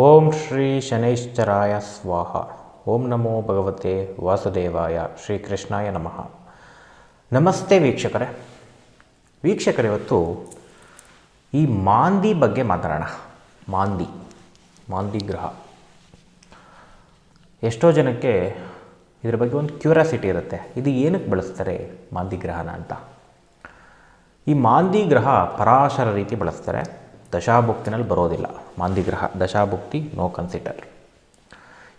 ಓಂ ಶ್ರೀ ಶನೈಶ್ಚರಾಯ ಸ್ವಾಹ. ಓಂ ನಮೋ ಭಗವತೆ ವಾಸುದೇವಾಯ ಶ್ರೀಕೃಷ್ಣಾಯ ನಮಃ. ನಮಸ್ತೆ ವೀಕ್ಷಕರೇ. ವೀಕ್ಷಕರಿವತ್ತು ಈ ಮಾಂದಿ ಬಗ್ಗೆ ಮಾತಾಡೋಣ. ಮಾಂದಿ ಮಾಂದಿ ಗ್ರಹ. ಎಷ್ಟೋ ಜನಕ್ಕೆ ಇದ್ರ ಬಗ್ಗೆ ಒಂದು ಕ್ಯೂರಿಯಾಸಿಟಿ ಇರುತ್ತೆ. ಇದು ಏನಕ್ಕೆ ಬಳಸ್ತಾರೆ ಮಾಂದಿ ಗ್ರಹನ ಅಂತ. ಈ ಮಾಂದಿ ಗ್ರಹ ಪರಾಶರ ರೀತಿ ಬಳಸ್ತಾರೆ. ದಶಾಭುಕ್ತಿನಲ್ಲಿ ಬರೋದಿಲ್ಲ. ಮಾಂದಿ ಗ್ರಹ ದಶಾಭುಕ್ತಿ ನೋ ಕನ್ಸಿಡರ್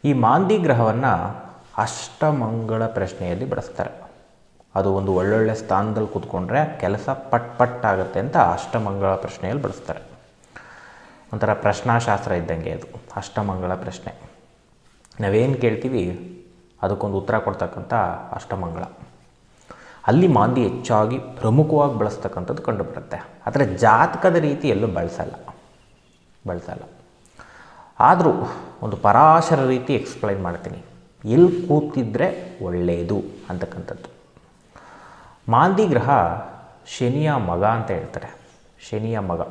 ಈ ಮಾಂದಿ ಗ್ರಹವನ್ನು ಅಷ್ಟಮಂಗಳ ಪ್ರಶ್ನೆಯಲ್ಲಿ ಬಳಸ್ತಾರೆ. ಅದು ಒಂದು ಒಳ್ಳೊಳ್ಳೆ ಸ್ಥಾನದಲ್ಲಿ ಕೂತ್ಕೊಂಡ್ರೆ ಕೆಲಸ ಪಟ್ ಪಟ್ ಆಗುತ್ತೆ ಅಂತ ಅಷ್ಟಮಂಗಳ ಪ್ರಶ್ನೆಯಲ್ಲಿ ಬಳಸ್ತಾರೆ. ಒಂಥರ ಪ್ರಶ್ನಾಶಾಸ್ತ್ರ ಇದ್ದಂಗೆ ಅದು, ಅಷ್ಟಮಂಗಳ ಪ್ರಶ್ನೆ. ನಾವೇನು ಕೇಳ್ತೀವಿ? ಅದಕ್ಕೊಂದು ಉತ್ತರ ಕೊಡ್ತಕ್ಕಂಥ ಅಷ್ಟಮಂಗಳ. ಅಲ್ಲಿ ಮಾಂದಿ ಹೆಚ್ಚಾಗಿ ಪ್ರಮುಖವಾಗಿ ಬಳಸ್ತಕ್ಕಂಥದ್ದು ಕಂಡುಬರುತ್ತೆ. ಆದರೆ ಜಾತಕದ ರೀತಿ ಎಲ್ಲೂ ಬಳಸಲ್ಲ. ಬಳಸಲ್ಲ ಆದರೂ ಒಂದು ಪರಾಶರ ರೀತಿ ಎಕ್ಸ್ಪ್ಲೈನ್ ಮಾಡ್ತೀನಿ. ಎಲ್ಲಿ ಕೂತಿದ್ರೆ ಒಳ್ಳೆಯದು ಅಂತಕ್ಕಂಥದ್ದು. ಮಾಂದಿ ಗ್ರಹ ಶನಿಯ ಮಗ ಅಂತ ಹೇಳ್ತಾರೆ. ಶನಿಯ ಮಗ.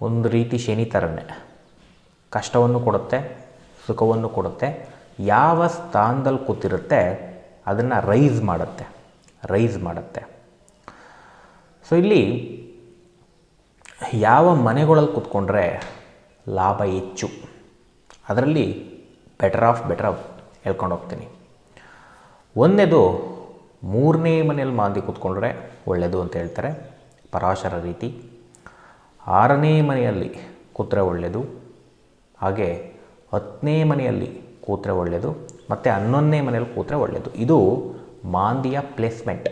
ಒಂದು ರೀತಿ ಶನಿ ಥರನೇ ಕಷ್ಟವನ್ನು ಕೊಡುತ್ತೆ, ಸುಖವನ್ನು ಕೊಡುತ್ತೆ, ಯಾವ ಸ್ಥಾನದಲ್ಲಿ ಕೂತಿರುತ್ತೆ ಅದನ್ನು ರೈಸ್ ಮಾಡುತ್ತೆ ರೈಸ್ ಮಾಡುತ್ತೆ. ಸೊ ಇಲ್ಲಿ ಯಾವ ಮನೆಗಳಲ್ಲಿ ಕೂತ್ಕೊಂಡ್ರೆ ಲಾಭ ಹೆಚ್ಚು? ಅದರಲ್ಲಿ ಬೆಟರ್ ಆಫ್ ಬೆಟರ್ ಆಫ್ ಹೇಳ್ಕೊಂಡು ಹೋಗ್ತೀನಿ. ಒಂದನೇದು ಮೂರನೇ ಮನೆಯಲ್ಲಿ ಮಾಂದಿ ಕೂತ್ಕೊಂಡ್ರೆ ಒಳ್ಳೆಯದು ಅಂತ ಹೇಳ್ತಾರೆ, ಪರಾಶರ ರೀತಿ. ಆರನೇ ಮನೆಯಲ್ಲಿ ಕೂತ್ರೆ ಒಳ್ಳೆಯದು ಹಾಗೆ ಹತ್ತನೇ ಮನೆಯಲ್ಲಿ ಕೂತ್ರೆ ಒಳ್ಳೆಯದು ಮತ್ತು ಹನ್ನೊಂದನೇ ಮನೆಯಲ್ಲಿ ಕೂತ್ರೆ ಒಳ್ಳೆಯದು ಇದು ಮಾಂದಿಯ ಪ್ಲೇಸ್ಮೆಂಟ್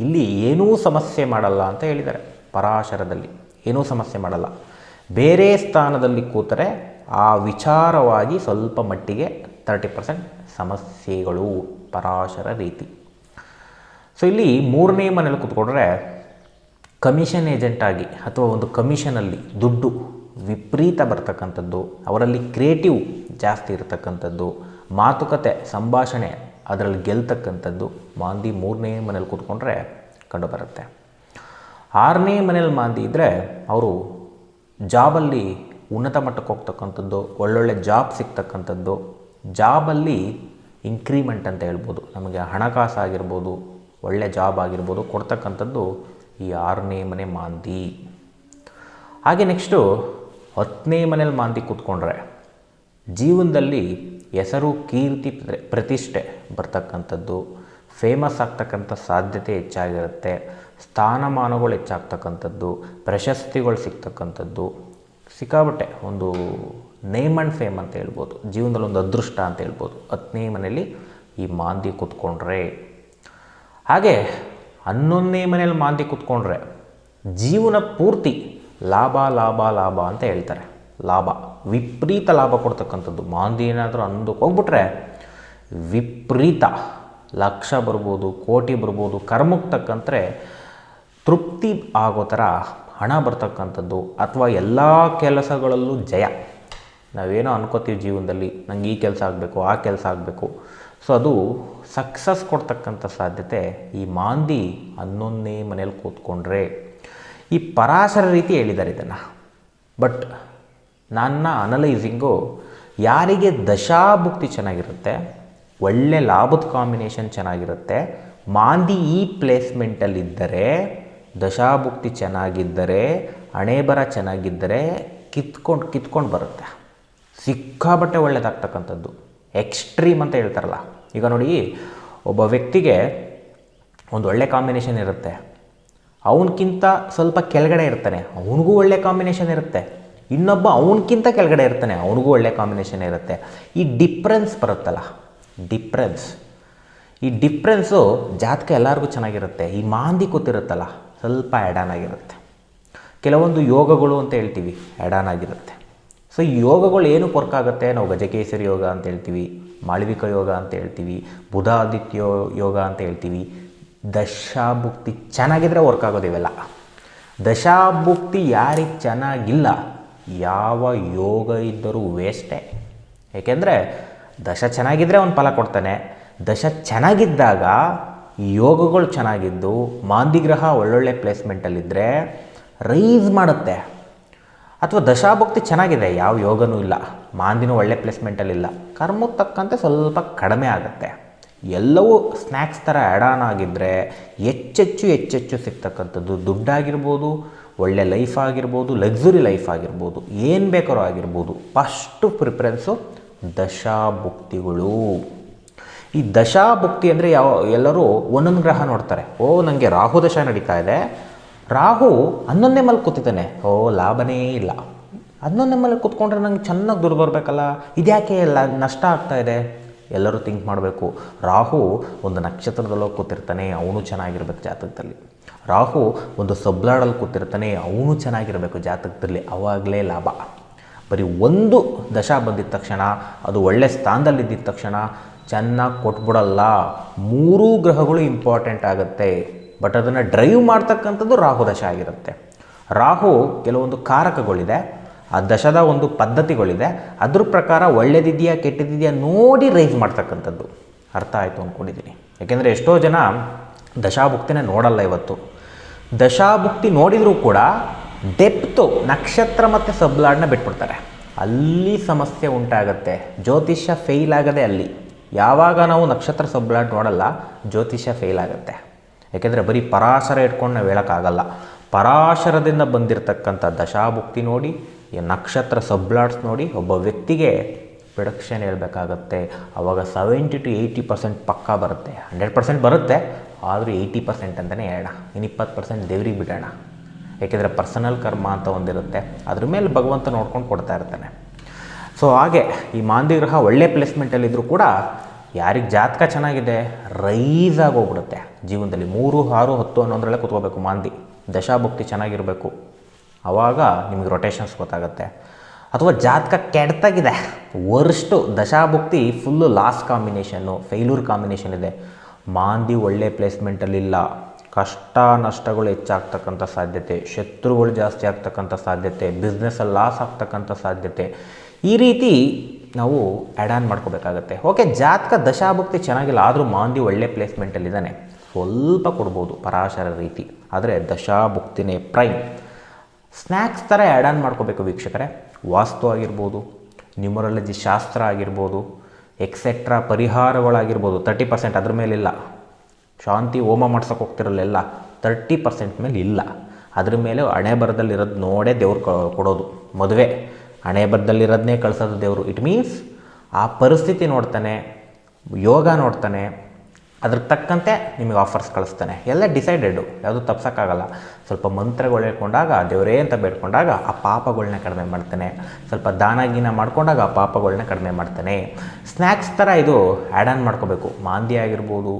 ಇಲ್ಲಿ ಏನೂ ಸಮಸ್ಯೆ ಮಾಡಲ್ಲ ಅಂತ ಹೇಳಿದ್ದಾರೆ ಪರಾಶರದಲ್ಲಿ. ಏನೂ ಸಮಸ್ಯೆ ಮಾಡಲ್ಲ. ಬೇರೆ ಸ್ಥಾನದಲ್ಲಿ ಕೂತರೆ ಆ ವಿಚಾರವಾಗಿ ಸ್ವಲ್ಪ ಮಟ್ಟಿಗೆ ತರ್ಟಿ ಪರ್ಸೆಂಟ್ ಸಮಸ್ಯೆಗಳು, ಪರಾಶರ ರೀತಿ. ಸೊ ಇಲ್ಲಿ ಮೂರನೇ ಮನೇಲಿ ಕೂತ್ಕೊಂಡ್ರೆ ಕಮಿಷನ್ ಏಜೆಂಟಾಗಿ ಅಥವಾ ಒಂದು ಕಮಿಷನಲ್ಲಿ ದುಡ್ಡು ವಿಪರೀತ ಬರ್ತಕ್ಕಂಥದ್ದು, ಅವರಲ್ಲಿ ಕ್ರಿಯೇಟಿವ್ ಜಾಸ್ತಿ ಇರತಕ್ಕಂಥದ್ದು, ಮಾತುಕತೆ, ಸಂಭಾಷಣೆ ಅದರಲ್ಲಿ ಗೆಲ್ತಕ್ಕಂಥದ್ದು ಮಾಂದಿ ಮೂರನೇ ಮನೇಲಿ ಕೂತ್ಕೊಂಡ್ರೆ ಕಂಡುಬರುತ್ತೆ. ಆರನೇ ಮನೇಲಿ ಮಾಂದಿ ಇದ್ದರೆ ಅವರು ಜಾಬಲ್ಲಿ ಉನ್ನತ ಮಟ್ಟಕ್ಕೆ ಹೋಗ್ತಕ್ಕಂಥದ್ದು, ಒಳ್ಳೊಳ್ಳೆ ಜಾಬ್ ಸಿಗ್ತಕ್ಕಂಥದ್ದು. ಜಾಬಲ್ಲಿ ಇನ್ಕ್ರಿಮೆಂಟ್ ಅಂತ ಹೇಳ್ಬೋದು. ನಮಗೆ ಹಣಕಾಸು ಆಗಿರ್ಬೋದು, ಒಳ್ಳೆ ಜಾಬ್ ಆಗಿರ್ಬೋದು ಕೊಡ್ತಕ್ಕಂಥದ್ದು ಈ ಆರನೇ ಮನೆ ಮಾಂದಿ. ಹಾಗೆ ನೆಕ್ಸ್ಟು ಹತ್ತನೇ ಮನೇಲಿ ಮಾಂದಿ ಕೂತ್ಕೊಂಡ್ರೆ ಜೀವನದಲ್ಲಿ ಹೆಸರು, ಕೀರ್ತಿ, ಪ್ರತಿಷ್ಠೆ ಬರ್ತಕ್ಕಂಥದ್ದು. ಫೇಮಸ್ ಆಗ್ತಕ್ಕಂಥ ಸಾಧ್ಯತೆ ಹೆಚ್ಚಾಗಿರುತ್ತೆ. ಸ್ಥಾನಮಾನಗಳು ಹೆಚ್ಚಾಗ್ತಕ್ಕಂಥದ್ದು, ಪ್ರಶಸ್ತಿಗಳು ಸಿಗ್ತಕ್ಕಂಥದ್ದು ಸಿಕ್ಕಾಬಟ್ಟೆ ಒಂದು ನೇಮ್ ಆ್ಯಂಡ್ ಫೇಮ್ ಅಂತ ಹೇಳ್ಬೋದು, ಜೀವನದಲ್ಲಿ ಒಂದು ಅದೃಷ್ಟ ಅಂತ ಹೇಳ್ಬೋದು. ಹತ್ತನೇ ಮನೆಯಲ್ಲಿ ಈ ಮಾಂದಿ ಕೂತ್ಕೊಂಡ್ರೆ. ಹಾಗೆ ಹನ್ನೊಂದನೇ ಮನೆಯಲ್ಲಿ ಮಾಂದಿ ಕೂತ್ಕೊಂಡ್ರೆ ಜೀವನ ಪೂರ್ತಿ ಲಾಭ ಲಾಭ ಲಾಭ ಅಂತ ಹೇಳ್ತಾರೆ. ಲಾಭ, ವಿಪರೀತ ಲಾಭ ಕೊಡ್ತಕ್ಕಂಥದ್ದು. ಮಾಂದಿ ಏನಾದರೂ ಅಂದಕ್ಕೆ ಹೋಗ್ಬಿಟ್ರೆ ವಿಪರೀತ ಲಕ್ಷ ಬರ್ಬೋದು, ಕೋಟಿ ಬರ್ಬೋದು, ಕರ್ಮಕ್ಕೆ ತಕ್ಕಂತೆ ತೃಪ್ತಿ ಆಗೋ ಥರ ಹಣ ಬರ್ತಕ್ಕಂಥದ್ದು ಅಥವಾ ಎಲ್ಲ ಕೆಲಸಗಳಲ್ಲೂ ಜಯ. ನಾವೇನೋ ಅನ್ಕೋತೀವಿ ಜೀವನದಲ್ಲಿ, ನಂಗೆ ಈ ಕೆಲಸ ಆಗಬೇಕು, ಆ ಕೆಲಸ ಆಗಬೇಕು. ಸೊ ಅದು ಸಕ್ಸಸ್ ಕೊಡ್ತಕ್ಕಂಥ ಸಾಧ್ಯತೆ ಈ ಮಾಂದಿ ಹನ್ನೊಂದನೇ ಮನೇಲಿ ಕೂತ್ಕೊಂಡ್ರೆ. ಈ ಪರಾಸರ ರೀತಿ ಹೇಳಿದ್ದಾರೆ ಇದನ್ನು. ಬಟ್ ನನ್ನ ಅನಲೈಸಿಂಗು ಯಾರಿಗೆ ದಶಾಭುಕ್ತಿ ಚೆನ್ನಾಗಿರುತ್ತೆ, ಒಳ್ಳೆ ಲಾಭದ ಕಾಂಬಿನೇಷನ್ ಚೆನ್ನಾಗಿರುತ್ತೆ, ಮಾಂದಿ ಈ ಪ್ಲೇಸ್ಮೆಂಟಲ್ಲಿದ್ದರೆ ದಶಾಭುಕ್ತಿ ಚೆನ್ನಾಗಿದ್ದರೆ ಹಣೆ ಬರ ಚೆನ್ನಾಗಿದ್ದರೆ ಕಿತ್ಕೊಂಡು ಕಿತ್ಕೊಂಡು ಬರುತ್ತೆ. ಸಿಕ್ಕಾಬಟ್ಟೆ ಒಳ್ಳೆಯದಾಗ್ತಕ್ಕಂಥದ್ದು ಎಕ್ಸ್ಟ್ರೀಮ್ ಅಂತ ಹೇಳ್ತಾರಲ್ಲ. ಈಗ ನೋಡಿ, ಒಬ್ಬ ವ್ಯಕ್ತಿಗೆ ಒಂದು ಒಳ್ಳೆ ಕಾಂಬಿನೇಷನ್ ಇರುತ್ತೆ. ಅವನಕ್ಕಿಂತ ಸ್ವಲ್ಪ ಕೆಳಗಡೆ ಇರ್ತಾನೆ. ಅವನಿಗೂ ಒಳ್ಳೆ ಕಾಂಬಿನೇಷನ್ ಇರುತ್ತೆ. ಇನ್ನೊಬ್ಬ ಅವನಕ್ಕಿಂತ ಕೆಳಗಡೆ ಇರ್ತಾನೆ. ಅವನಿಗೂ ಒಳ್ಳೆ ಕಾಂಬಿನೇಷನ್ ಇರುತ್ತೆ. ಈ ಡಿಫ್ರೆನ್ಸ್ ಬರುತ್ತಲ್ಲ. ಡಿಫ್ರೆನ್ಸ್. ಈ ಡಿಫ್ರೆನ್ಸು ಜಾತಕ ಎಲ್ಲರಿಗೂ ಚೆನ್ನಾಗಿರುತ್ತೆ. ಈ ಮಾಂದಿ ಕೂತಿರುತ್ತಲ್ಲ. ಸ್ವಲ್ಪ ಎಡಾನ್ ಆಗಿರುತ್ತೆ. ಕೆಲವೊಂದು ಯೋಗಗಳು ಅಂತ ಹೇಳ್ತೀವಿ ಎಡಾನ್ ಆಗಿರುತ್ತೆ. ಸೊ ಈ ಯೋಗಗಳು ಏನು ವರ್ಕ್ ಆಗುತ್ತೆ? ನಾವು ಗಜಕೇಸರಿ ಯೋಗ ಅಂತ ಹೇಳ್ತೀವಿ, ಮಾಳವಿಕ ಯೋಗ ಅಂತ ಹೇಳ್ತೀವಿ ಬುಧ ಆದಿತ್ಯ ಯೋಗ ಅಂತ ಹೇಳ್ತೀವಿ. ದಶಾಭುಕ್ತಿ ಚೆನ್ನಾಗಿದ್ದರೆ ವರ್ಕ್ ಆಗೋದಿವೆಲ್ಲ ದಶಾಭುಕ್ತಿ ಯಾರಿಗೆ ಚೆನ್ನಾಗಿಲ್ಲ, ಯಾವ ಯೋಗ ಇದ್ದರೂ ವೇಸ್ಟೇ ಏಕೆಂದರೆ ದಶ ಚೆನ್ನಾಗಿದ್ದರೆ ಅವನು ಫಲ ಕೊಡ್ತಾನೆ. ದಶ ಚೆನ್ನಾಗಿದ್ದಾಗ ಯೋಗಗಳು ಚೆನ್ನಾಗಿದ್ದು, ಮಾಂದಿಗ್ರಹ ಒಳ್ಳೊಳ್ಳೆ ಪ್ಲೇಸ್ಮೆಂಟಲ್ಲಿದ್ದರೆ ರೈಸ್ ಮಾಡುತ್ತೆ. ಅಥವಾ ದಶಾಭಕ್ತಿ ಚೆನ್ನಾಗಿದೆ, ಯಾವ ಯೋಗನೂ ಇಲ್ಲ, ಮಾಂದಿನೂ ಒಳ್ಳೆ ಪ್ಲೇಸ್ಮೆಂಟಲ್ಲಿಲ್ಲ ಕರ್ಮಕ್ಕೆ ತಕ್ಕಂತೆ ಸ್ವಲ್ಪ ಕಡಿಮೆ ಆಗುತ್ತೆ. ಎಲ್ಲವೂ ಸ್ನ್ಯಾಕ್ಸ್ ಥರ ಆ್ಯಡ್ ಆನ್ ಆಗಿದ್ದರೆ ಹೆಚ್ಚೆಚ್ಚು ಹೆಚ್ಚೆಚ್ಚು ಸಿಗ್ತಕ್ಕಂಥದ್ದು. ದುಡ್ಡಾಗಿರ್ಬೋದು, ಒಳ್ಳೆ ಲೈಫ್ ಆಗಿರ್ಬೋದು ಲಕ್ಸುರಿ ಲೈಫ್ ಆಗಿರ್ಬೋದು, ಏನು ಬೇಕಾದ್ರೂ ಆಗಿರ್ಬೋದು ಫಸ್ಟು ಪ್ರಿಫರೆನ್ಸು ದಶಾಭುಕ್ತಿಗಳು. ಈ ದಶಾಭುಕ್ತಿ ಅಂದರೆ ಯಾವ, ಎಲ್ಲರೂ ಒಂದೊಂದು ಗ್ರಹ ನೋಡ್ತಾರೆ. ಓ ನನಗೆ ರಾಹು ದಶ ನಡೀತಾ ಇದೆ. ರಾಹು ಹನ್ನೊಂದನೇ ಮೇಲೆ ಕೂತಿದ್ದಾನೆ. ಓ, ಲಾಭನೇ ಇಲ್ಲ. ಹನ್ನೊಂದನೇ ಮೇಲೆ ಕೂತ್ಕೊಂಡ್ರೆ ನಂಗೆ ಚೆನ್ನಾಗಿ ದುಡ್ಡು ಬರಬೇಕಲ್ಲ. ಇದ್ಯಾಕೆ ಎಲ್ಲ ನಷ್ಟ ಆಗ್ತಾ ಇದೆ? ಎಲ್ಲರೂ ಥಿಂಕ್ ಮಾಡಬೇಕು. ರಾಹು ಒಂದು ನಕ್ಷತ್ರದಲ್ಲೋ ಕೂತಿರ್ತಾನೆ, ಅವನು ಚೆನ್ನಾಗಿರ್ಬೇಕು ಜಾತಕದಲ್ಲಿ. ರಾಹು ಒಂದು ಸಬ್ಲಾಡಲ್ಲಿ ಕೂತಿರ್ತಾನೆ, ಅವನು ಚೆನ್ನಾಗಿರಬೇಕು ಜಾತಕದಲ್ಲಿ. ಅವಾಗಲೇ ಲಾಭ. ಬರೀ ಒಂದು ದಶ ಬಂದಿದ್ದ ತಕ್ಷಣ, ಅದು ಒಳ್ಳೆ ಸ್ಥಾನದಲ್ಲಿದ್ದ ತಕ್ಷಣ ಚೆನ್ನಾಗಿ ಕೊಟ್ಬಿಡಲ್ಲ. ಮೂರೂ ಗ್ರಹಗಳು ಇಂಪಾರ್ಟೆಂಟ್ ಆಗುತ್ತೆ. ಬಟ್ ಅದನ್ನು ಡ್ರೈವ್ ಮಾಡ್ತಕ್ಕಂಥದ್ದು ರಾಹು ದಶ ಆಗಿರುತ್ತೆ. ರಾಹು ಕೆಲವೊಂದು ಕಾರಕಗಳಿದೆ. ಆ ದಶದ ಒಂದು ಪದ್ಧತಿಗಳಿದೆ. ಅದ್ರ ಪ್ರಕಾರ ಒಳ್ಳೇದಿದೆಯಾ, ಕೆಟ್ಟದಿದೆಯಾ ನೋಡಿ ರೈಸ್ ಮಾಡ್ತಕ್ಕಂಥದ್ದು. ಅರ್ಥ ಆಯಿತು ಅಂದ್ಕೊಂಡಿದ್ದೀನಿ ಯಾಕೆಂದರೆ ಎಷ್ಟೋ ಜನ ದಶಾಭುಕ್ತಿನೇ ನೋಡಲ್ಲ ಇವತ್ತು. ದಶಾಭುಕ್ತಿ ನೋಡಿದರೂ ಕೂಡ ಡೆಪ್ತು ನಕ್ಷತ್ರ ಮತ್ತು ಸಬ್ಲಾಡ್ನ ಬಿಟ್ಬಿಡ್ತಾರೆ. ಅಲ್ಲಿ ಸಮಸ್ಯೆ ಉಂಟಾಗತ್ತೆ. ಜ್ಯೋತಿಷ್ಯ ಫೇಲ್ ಆಗದೆ ಅಲ್ಲಿ. ಯಾವಾಗ ನಾವು ನಕ್ಷತ್ರ ಸಬ್ಲಾಟ್ ನೋಡಲ್ಲ, ಜ್ಯೋತಿಷ್ಯ ಫೇಲ್ ಆಗುತ್ತೆ. ಯಾಕೆಂದರೆ ಬರೀ ಪರಾಶರ ಇಟ್ಕೊಂಡು ನಾವು ಹೇಳೋಕ್ಕಾಗಲ್ಲ. ಪರಾಶರದಿಂದ ಬಂದಿರತಕ್ಕಂಥ ದಶಾಭುಕ್ತಿ ನೋಡಿ, ಈ ನಕ್ಷತ್ರ ಸಬ್ಲಾಟ್ಸ್ ನೋಡಿ, ಒಬ್ಬ ವ್ಯಕ್ತಿಗೆ ಪ್ರೊಡಕ್ಷನ್ ಹೇಳಬೇಕಾಗತ್ತೆ. ಆವಾಗ ಸೆವೆಂಟಿ ಟು ಏಯ್ಟಿ ಪರ್ಸೆಂಟ್ ಪಕ್ಕಾ ಬರುತ್ತೆ. ಹಂಡ್ರೆಡ್ ಪರ್ಸೆಂಟ್ ಬರುತ್ತೆ, ಆದರೂ ಏಯ್ಟಿ ಪರ್ಸೆಂಟ್ ಅಂತಲೇ ಹೇಳೋಣ. ಇನ್ನು ಇಪ್ಪತ್ತು ಪರ್ಸೆಂಟ್ ದೇವ್ರಿಗೆ ಬಿಡೋಣ. ಏಕೆಂದರೆ ಪರ್ಸನಲ್ ಕರ್ಮ ಅಂತ ಒಂದಿರುತ್ತೆ. ಅದ್ರ ಮೇಲೆ ಭಗವಂತ ನೋಡ್ಕೊಂಡು ಕೊಡ್ತಾ ಇರ್ತಾನೆ. ಸೊ ಹಾಗೆ ಈ ಮಾಂದಿ ಗ್ರಹ ಒಳ್ಳೆ ಪ್ಲೇಸ್ಮೆಂಟಲ್ಲಿದ್ದರೂ ಕೂಡ ಯಾರಿಗೆ ಜಾತಕ ಚೆನ್ನಾಗಿದೆ ರೈಸ್ ಆಗಿ ಹೋಗ್ಬಿಡುತ್ತೆ ಜೀವನದಲ್ಲಿ ಮೂರು, ಆರು, ಹತ್ತು ಅನ್ನೋದ್ರಲ್ಲೇ ಕೂತ್ಕೋಬೇಕು ಮಾಂದಿ. ದಶಾಭುಕ್ತಿ ಚೆನ್ನಾಗಿರಬೇಕು. ಆವಾಗ ನಿಮಗೆ ರೊಟೇಷನ್ಸ್ ಗೊತ್ತಾಗುತ್ತೆ. ಅಥವಾ ಜಾತಕ ಕೆಡ್ತಾಗಿದೆ. Worst ದಶಾಭುಕ್ತಿ full loss combination failure combination ಇದೆ. ಮಾಂದಿ ಒಳ್ಳೆ ಪ್ಲೇಸ್ಮೆಂಟಲ್ಲಿಲ್ಲ ಕಷ್ಟ, ನಷ್ಟಗಳು ಹೆಚ್ಚಾಗ್ತಕ್ಕಂಥ ಸಾಧ್ಯತೆ. ಶತ್ರುಗಳು ಜಾಸ್ತಿ ಆಗ್ತಕ್ಕಂಥ ಸಾಧ್ಯತೆ. ಬಿಸ್ನೆಸ್ಸಲ್ಲಿ ಲಾಸ್ ಆಗ್ತಕ್ಕಂಥ ಸಾಧ್ಯತೆ. ಈ ರೀತಿ ನಾವು ಆ್ಯಡ್ ಆನ್ ಮಾಡ್ಕೋಬೇಕಾಗತ್ತೆ. ಓಕೆ ಜಾತಕ ದಶಾಭುಕ್ತಿ ಚೆನ್ನಾಗಿಲ್ಲ, ಆದರೂ ಮಾಂದಿ ಒಳ್ಳೆ ಪ್ಲೇಸ್ಮೆಂಟಲ್ಲಿದ್ದಾನೆ ಸ್ವಲ್ಪ ಕೊಡ್ಬೋದು, ಪರಾಶರ ರೀತಿ. ಆದರೆ ದಶಾಭುಕ್ತಿನೇ ಪ್ರೈಮ್ ಸ್ನ್ಯಾಕ್ಸ್ ಥರ ಆ್ಯಡ್ ಆನ್ ಮಾಡ್ಕೋಬೇಕು ವೀಕ್ಷಕರೇ. ವಾಸ್ತು ಆಗಿರ್ಬೋದು ನ್ಯೂಮರಾಲಜಿ ಶಾಸ್ತ್ರ ಆಗಿರ್ಬೋದು ಎಕ್ಸೆಟ್ರಾ ಪರಿಹಾರಗಳಾಗಿರ್ಬೋದು ತರ್ಟಿ ಪರ್ಸೆಂಟ್ ಅದ್ರ ಮೇಲಿಲ್ಲ ಶಾಂತಿ ಹೋಮ ಮಾಡ್ಸೋಕೆ ಹೋಗ್ತಿರಲಿಲ್ಲ ತರ್ಟಿ ಪರ್ಸೆಂಟ್ ಮೇಲೆ ಇಲ್ಲ. ಅದ್ರ ಮೇಲೆ ಹಣೆ ಬರದಲ್ಲಿರೋದು ನೋಡೇ ದೇವ್ರು ಕೊಡೋದು, ಮದುವೆ. ಹಣೆ ಬರದಲ್ಲಿರೋದನ್ನೇ ಕಳಿಸೋದು ದೇವರು. ಇಟ್ ಮೀನ್ಸ್ ಆ ಪರಿಸ್ಥಿತಿ ನೋಡ್ತಾನೆ, ಯೋಗ ನೋಡ್ತಾನೆ ಅದ್ರ ತಕ್ಕಂತೆ ನಿಮಗೆ ಆಫರ್ಸ್ ಕಳಿಸ್ತಾನೆ. ಎಲ್ಲ ಡಿಸೈಡೆಡು ಯಾವುದು ತಪ್ಸೋಕ್ಕಾಗಲ್ಲ. ಸ್ವಲ್ಪ ಮಂತ್ರಗಳು ಹೇಳ್ಕೊಂಡಾಗ, ದೇವರೇ ಅಂತ ಬೇಡ್ಕೊಂಡಾಗ ಆ ಪಾಪಗಳನ್ನ ಕಡಿಮೆ ಮಾಡ್ತಾನೆ. ಸ್ವಲ್ಪ ದಾನ ಗೀನ ಮಾಡ್ಕೊಂಡಾಗ ಆ ಪಾಪಗಳನ್ನ ಕಡಿಮೆ ಮಾಡ್ತಾನೆ. ಸ್ನ್ಯಾಕ್ಸ್ ಥರ ಇದು ಆ್ಯಡ್ ಆನ್ ಮಾಡ್ಕೋಬೇಕು. ಮಾಂದಿ ಆಗಿರ್ಬೋದು,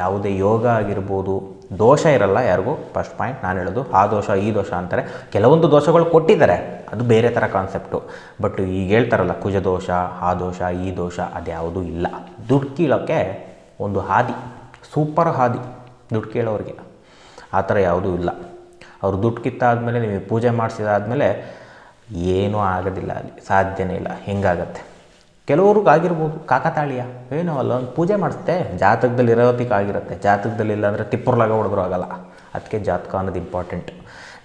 ಯಾವುದೇ ಯೋಗ ಆಗಿರ್ಬೋದು ದೋಷ ಇರಲ್ಲ ಯಾರಿಗೂ. ಫಸ್ಟ್ ಪಾಯಿಂಟ್ ನಾನು ಹೇಳೋದು, ಆ ದೋಷ, ಈ ದೋಷ ಅಂತಾರೆ. ಕೆಲವೊಂದು ದೋಷಗಳು ಕೊಟ್ಟಿದ್ದಾರೆ. ಅದು ಬೇರೆ ಥರ ಕಾನ್ಸೆಪ್ಟು ಬಟ್ ಈಗ ಹೇಳ್ತಾರಲ್ಲ, ಕುಜ ದೋಷ, ಆ ದೋಷ, ಈ ದೋಷ, ಅದ್ಯಾವುದೂ ಇಲ್ಲ. ದುಡ್ಡು ಕೀಳೋಕ್ಕೆ ಒಂದು ಹಾದಿ ಸೂಪರ್ ಹಾದಿ, ದುಡ್ಡು ಕೇಳೋರಿಗೆ. ಆ ಥರ ಯಾವುದೂ ಇಲ್ಲ. ಅವ್ರು ದುಡ್ಡು ಕಿತ್ತಾದಮೇಲೆ, ನಿಮಗೆ ಪೂಜೆ ಮಾಡಿಸಿದಾದ್ಮೇಲೆ, ಏನೂ ಆಗೋದಿಲ್ಲ ಅಲ್ಲಿ, ಸಾಧ್ಯನೇ ಇಲ್ಲ. ಹೆಂಗಾಗತ್ತೆ? ಕೆಲವ್ರಿಗೆ ಆಗಿರ್ಬೋದು ಕಾಕತಾಳೀಯ ಏನೋ ಅಲ್ಲ, ಒಂದು ಪೂಜೆ ಮಾಡಿಸ್ತೆ. ಜಾತಕದಲ್ಲಿ ಇರೋದಕ್ಕೆ ಆಗಿರುತ್ತೆ. ಜಾತಕದಲ್ಲಿ ಇಲ್ಲ ಅಂದರೆ ತಿಪ್ಪರ್ಲಾಗ ಹೊಡೆದ್ರು ಆಗಲ್ಲ. ಅದಕ್ಕೆ ಜಾತಕ ಅನ್ನೋದು ಇಂಪಾರ್ಟೆಂಟ್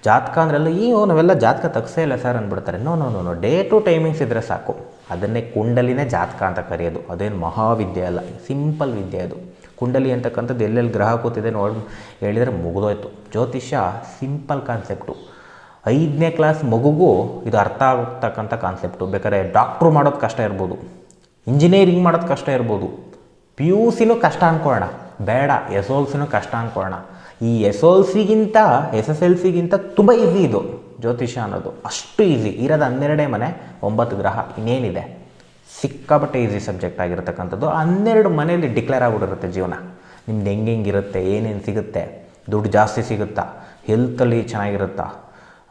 ಜಾತಕ ಅಂದ್ರೆಲ್ಲ ಈ ನಾವೆಲ್ಲ ಜಾತಕ ತಗ್ಸೇ ಇಲ್ಲ sir ಅಂದ್ಬಿಡ್ತಾರೆ. No no no day to timings ಇದ್ದರೆ ಸಾಕು. ಅದನ್ನೇ ಕುಂಡಲಿನೇ ಜಾತಕ ಅಂತ ಕರೆಯೋದು. ಅದೇನು ಮಹಾವಿದ್ಯೆ ಅಲ್ಲ. ಸಿಂಪಲ್ ವಿದ್ಯೆ ಅದು. ಕುಂಡಲಿ ಅಂತಕ್ಕಂಥದ್ದು ಎಲ್ಲೆಲ್ಲಿ ಗ್ರಹ ಕೂತಿದೆ ನೋಡಿ, ಹೇಳಿದರೆ ಮುಗಿದೋಯ್ತು. ಜ್ಯೋತಿಷ್ಯ ಸಿಂಪಲ್ ಕಾನ್ಸೆಪ್ಟು ಐದನೇ ಕ್ಲಾಸ್ ಮಗುಗೂ ಇದು ಅರ್ಥ ಆಗ್ತಕ್ಕಂಥ ಕಾನ್ಸೆಪ್ಟು ಬೇಕಾದ್ರೆ ಡಾಕ್ಟ್ರು ಮಾಡೋದು ಕಷ್ಟ ಇರ್ಬೋದು ಇಂಜಿನಿಯರಿಂಗ್ ಮಾಡೋದು ಕಷ್ಟ ಇರ್ಬೋದು. ಪಿ ಯು ಸಿನೂ ಕಷ್ಟ ಅಂದ್ಕೊಳ್ಳೋಣ ಬೇಡ ಎಸ್ ಎಲ್ ಸಿನೂ ಕಷ್ಟ ಅಂದ್ಕೊಳ್ಳೋಣ ಈ ಎಸ್ ಎಲ್ ಸಿಗಿಂತ ಎಸ್ ಎಸ್ ಎಲ್ ಸಿಗಿಂತ ತುಂಬ ಈಸಿ ಇದು, ಜ್ಯೋತಿಷ್ಯ ಅನ್ನೋದು. ಅಷ್ಟು ಈಸಿ ಇರೋದು ಹನ್ನೆರಡೇ ಮನೆ, ಒಂಬತ್ತು ಗ್ರಹ, ಇನ್ನೇನಿದೆ. ಸಿಕ್ಕಾಪಟ್ಟೆ ಈಸಿ ಸಬ್ಜೆಕ್ಟ್ ಆಗಿರತಕ್ಕಂಥದ್ದು. ಹನ್ನೆರಡು ಮನೆಯಲ್ಲಿ ಡಿಕ್ಲೇರ್ ಆಗಿಬಿಟ್ಟಿರುತ್ತೆ ಜೀವನ. ನಿಮ್ದು ಹೆಂಗೆ ಹೆಂಗಿರುತ್ತೆ ಏನೇನು ಸಿಗುತ್ತೆ, ದುಡ್ಡು ಜಾಸ್ತಿ ಸಿಗುತ್ತಾ ಹೆಲ್ತಲ್ಲಿ ಚೆನ್ನಾಗಿರುತ್ತಾ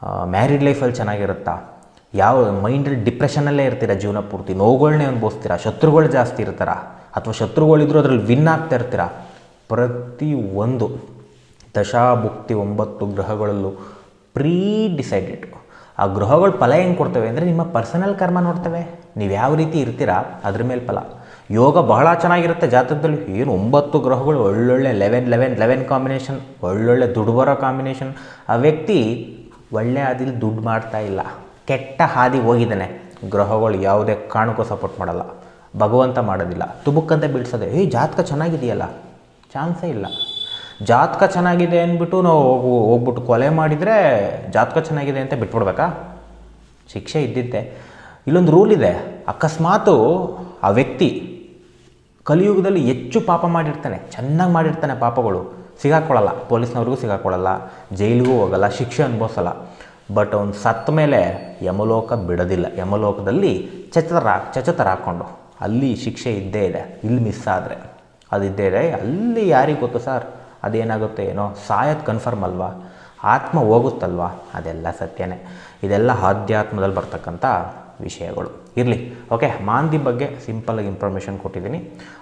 ಮ್ಯಾರಿಡ್ ಲೈಫಲ್ಲಿ ಚೆನ್ನಾಗಿರುತ್ತಾ? ಯಾವ ಮೈಂಡಲ್ಲಿ ಡಿಪ್ರೆಷನಲ್ಲೇ ಇರ್ತೀರ ಜೀವನ ಪೂರ್ತಿ? ನೋವುಗಳನ್ನೇ ಅನುಭವಿಸ್ತೀರಾ? ಶತ್ರುಗಳು ಜಾಸ್ತಿ ಇರ್ತಾರ? ಅಥವಾ ಶತ್ರುಗಳಿದ್ರು ಅದರಲ್ಲಿ ವಿನ್ ಆಗ್ತಾ ಇರ್ತೀರ? ಪ್ರತಿ ಒಂದು ದಶಾಭುಕ್ತಿ ಒಂಬತ್ತು ಗ್ರಹಗಳಲ್ಲೂ ಪ್ರೀ ಡಿಸೈಡೆಡ್ ಆ ಗ್ರಹಗಳು ಫಲ ಹೆಂಗೆ ಕೊಡ್ತವೆ ಅಂದರೆ ನಿಮ್ಮ ಪರ್ಸನಲ್ ಕರ್ಮ ನೋಡ್ತವೆ. ನೀವು ಯಾವ ರೀತಿ ಇರ್ತೀರಾ, ಅದ್ರ ಮೇಲೆ ಫಲ. ಯೋಗ ಬಹಳ ಚೆನ್ನಾಗಿರುತ್ತೆ ಜಾತಕದಲ್ಲಿ. ಏನು ಒಂಬತ್ತು ಗ್ರಹಗಳು ಒಳ್ಳೊಳ್ಳೆ ಲೆವೆನ್ ಲೆವೆನ್ ಲೆವೆನ್ ಕಾಂಬಿನೇಷನ್ ಒಳ್ಳೊಳ್ಳೆ ದುಡ್ಡು ಕಾಂಬಿನೇಷನ್ ಆ ವ್ಯಕ್ತಿ ಒಳ್ಳೆ ಹಾದಿಲಿ ದುಡ್ಡು ಮಾಡ್ತಾ ಇಲ್ಲ. ಕೆಟ್ಟ ಹಾದಿ ಹೋಗಿದ್ದಾನೆ. ಗ್ರಹಗಳು ಯಾವುದೇ ಕಾರಣಕ್ಕೂ ಸಪೋರ್ಟ್ ಮಾಡಲ್ಲ. ಭಗವಂತ ಮಾಡೋದಿಲ್ಲ. ತುಬುಕ್ಕಂತ ಬೀಳ್ಸೋದೆ ಏಯ್, ಜಾತಕ ಚೆನ್ನಾಗಿದೆಯಲ್ಲ? ಚಾನ್ಸೇ ಇಲ್ಲ. ಜಾತಕ ಚೆನ್ನಾಗಿದೆ ಅಂದ್ಬಿಟ್ಟು ನಾವು ಹೋಗು, ಹೋಗ್ಬಿಟ್ಟು ಕೊಲೆ ಮಾಡಿದರೆ ಜಾತಕ ಚೆನ್ನಾಗಿದೆ ಅಂತ ಬಿಟ್ಬಿಡ್ಬೇಕಾ? ಶಿಕ್ಷೆ ಇದ್ದಿದ್ದೆ. ಇಲ್ಲೊಂದು ರೂಲ್ ಇದೆ. ಅಕಸ್ಮಾತು ಆ ವ್ಯಕ್ತಿ ಕಲಿಯುಗದಲ್ಲಿ ಹೆಚ್ಚು ಪಾಪ ಮಾಡಿರ್ತಾನೆ. ಚೆನ್ನಾಗಿ ಮಾಡಿರ್ತಾನೆ ಪಾಪಗಳು. ಸಿಗಾಕೊಳ್ಳಲ್ಲ ಪೊಲೀಸ್ನವ್ರಿಗೂ ಸಿಗಾಕೊಳ್ಳಲ್ಲ ಜೈಲಿಗೂ ಹೋಗಲ್ಲ, ಶಿಕ್ಷೆ ಅನುಭವಿಸಲ್ಲ. ಬಟ್ ಅವ್ನು ಸತ್ತ ಮೇಲೆ ಯಮಲೋಕ ಬಿಡೋದಿಲ್ಲ. ಯಮಲೋಕದಲ್ಲಿ ಚಚತರ ಚಚತರ ಹಾಕ್ಕೊಂಡು ಅಲ್ಲಿ ಶಿಕ್ಷೆ ಇದ್ದೇ ಇದೆ. ಇಲ್ಲಿ ಮಿಸ್ ಆದರೆ. ಅದು ಇದ್ದೇ ಇದೆ. ಅಲ್ಲಿ ಯಾರಿಗೆ ಗೊತ್ತು ಸರ್? ಅದೇನಾಗುತ್ತೆ ಏನೋ? ಸಾಯೋದು ಕನ್ಫರ್ಮ್ ಅಲ್ವಾ? ಆತ್ಮ ಹೋಗುತ್ತಲ್ವಾ? ಅದೆಲ್ಲ ಸತ್ಯನೇ. ಇದೆಲ್ಲ ಆಧ್ಯಾತ್ಮದಲ್ಲಿ ಬರ್ತಕ್ಕಂಥ ವಿಷಯಗಳು. ಇರಲಿ. ಓಕೆ, ಮಾಂದಿ ಬಗ್ಗೆ ಸಿಂಪಲಾಗಿ ಇನ್ಫಾರ್ಮೇಷನ್ ಕೊಟ್ಟಿದ್ದೀನಿ.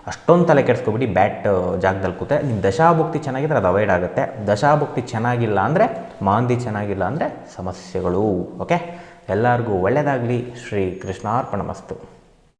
ಅಷ್ಟೊಂದು ತಲೆ ಕೆಡಿಸ್ಕೊಬಿಡಿ, ಬ್ಯಾಟ್ ಜಾಗದಲ್ಲಿ ಕೂತೆ. ನಿಮ್ಮ ದಶಾಭುಕ್ತಿ ಚೆನ್ನಾಗಿದ್ರೆ ಅದು ಅವಾಯ್ಡ್ ಆಗುತ್ತೆ. ದಶಾಭುಕ್ತಿ ಚೆನ್ನಾಗಿಲ್ಲ ಅಂದರೆ, ಮಾಂದಿ ಚೆನ್ನಾಗಿಲ್ಲ ಅಂದರೆ ಸಮಸ್ಯೆಗಳು. ಓಕೆ? ಎಲ್ಲರಿಗೂ ಒಳ್ಳೆಯದಾಗಲಿ ಶ್ರೀ ಕೃಷ್ಣಾರ್ಪಣ ಮಸ್ತು.